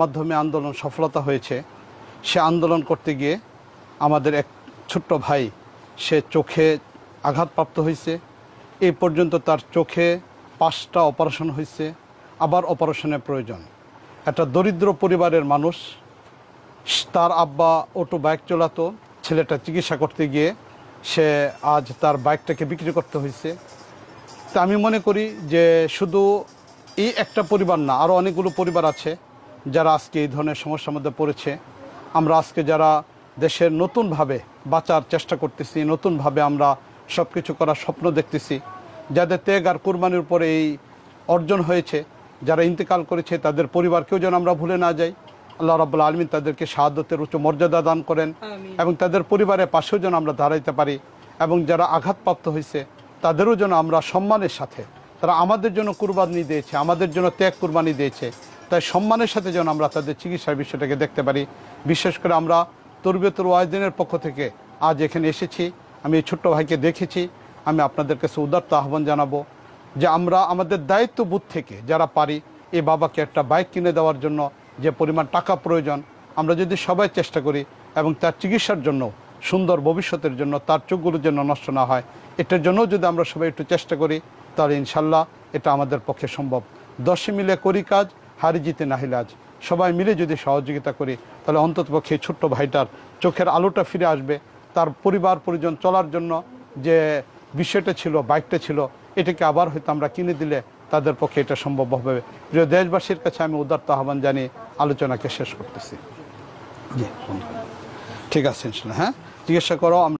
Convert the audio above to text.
মাধ্যমে আন্দোলন সফলতা হয়েছে। সে আন্দোলন করতে গিয়ে আমাদের এক ছোট্ট ভাই, সে চোখে আঘাতপ্রাপ্ত হয়েছে। এই পর্যন্ত তার চোখে পাঁচটা অপারেশন হয়েছে, আবার অপারেশনের প্রয়োজন। একটা দরিদ্র পরিবারের মানুষ, তার আব্বা অটো বাইক চালাতো, ছেলেটা চিকিৎসা করতে গিয়ে সে আজ তার বাইকটাকে বিক্রি করতে হয়েছে। তা আমি মনে করি যে শুধু এই একটা পরিবার না আরও অনেকগুলো পরিবার আছে। যারা আজকে এই ধরনের সমস্যার মধ্যে পড়েছে আমরা আজকে যারা দেশের নতুনভাবে বাঁচার চেষ্টা করতেছি নতুনভাবে আমরা সব কিছু করার স্বপ্ন দেখতেছি যাদের ত্যাগ আর কুরবানির উপরে এই অর্জন হয়েছে যারা ইন্তেকাল করেছে তাদের পরিবারকেও যেন আমরা ভুলে না যাই। আল্লাহ রাবুল্লা আলমিন তাদেরকে শাহাদতের উচ্চ মর্যাদা দান করেন এবং তাদের পরিবারের পাশেও যেন আমরা দাঁড়াইতে পারি এবং যারা আঘাতপ্রাপ্ত হয়েছে তাদেরও যেন আমরা সম্মানের সাথে তারা আমাদের জন্য কুরবানি দিয়েছে আমাদের জন্য ত্যাগ কুরবানি দিয়েছে। তাই সম্মানের সাথে যেন আমরা তাদের চিকিৎসার বিষয়টাকে দেখতে পারি। বিশেষ করে আমরা তরবিয়তুর ওয়াহিদিনের পক্ষ থেকে আজ এখানে এসেছি। আমি এই ছোট্ট ভাইকে দেখেছি। আমি আপনাদের কাছে উদার্ত আহ্বান জানাব যে আমরা আমাদের দায়িত্ববোধ থেকে যারা পারি, এই বাবাকে একটা বাইক কিনে দেওয়ার জন্য যে পরিমাণ টাকা প্রয়োজন, আমরা যদি সবাই চেষ্টা করি এবং তার চিকিৎসার জন্য, সুন্দর ভবিষ্যতের জন্য, তার চোখগুলো যেন নষ্ট না হয়, এটার জন্য যদি আমরা সবাই একটু চেষ্টা করি, তাহলে ইনশাল্লাহ এটা আমাদের পক্ষে সম্ভব। দশে মিলে করি কাজ হারি জিতে নাহিলাজ সবাই মিলে যদি সহযোগিতা করি তাহলে অন্ততপক্ষে ছোট্ট ভাইটার চোখের আলোটা ফিরে আসবে। তার পরিবার পরিজন চলার জন্য যে বিষয়টা ছিল বাইকটা ছিল এটাকে আবার হয়তো আমরা কিনে দিলে তাদের পক্ষে এটা সম্ভব হবে। প্রিয় দেশবাসীর কাছে আমি উদার্ত আহ্বান জানিয়ে আলোচনাকে শেষ করতেছি। ঠিক আছে হ্যাঁ? জিজ্ঞাসা করো আমরা